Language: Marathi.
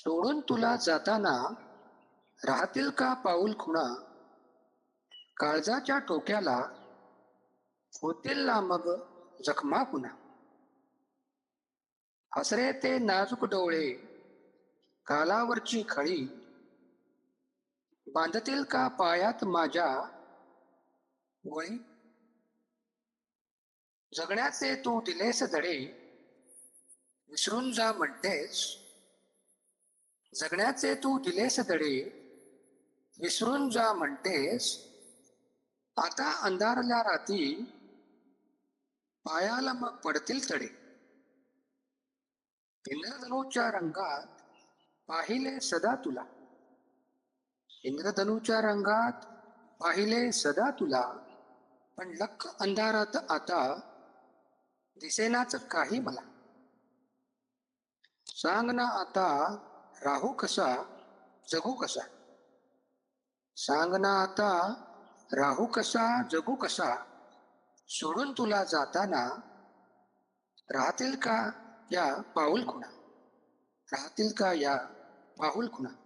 सोडून तुला जाताना राहतील का पाऊल खुणा? काळजाच्या टोक्याला होतील ना मग जखमा पुन्हा हसरे ते नाजूक डोळे कालावरची खळी बांधतील का पायात माझ्या वळी जगण्याचे तू दिलेस धडे विसरून जा म्हणतेस जगण्याचे तू दिलेस दडे विसरून जा म्हणतेस आता अंधारल्या राती पायाला मग पडतील तडे इंद्रधनुच्या रंगात पाहिले सदा तुला. इंद्रधनुच्या रंगात पाहिले सदा तुला. पण लख अंधारात आता दिसेनाच काही मला. सांग ना आता राहू कसा जगू कसा? सांग ना आता राहू कसा जगू कसा? सोडून तुला जाताना राहतील का या पाऊल खुणा? राहतील का या पाऊल खुणा?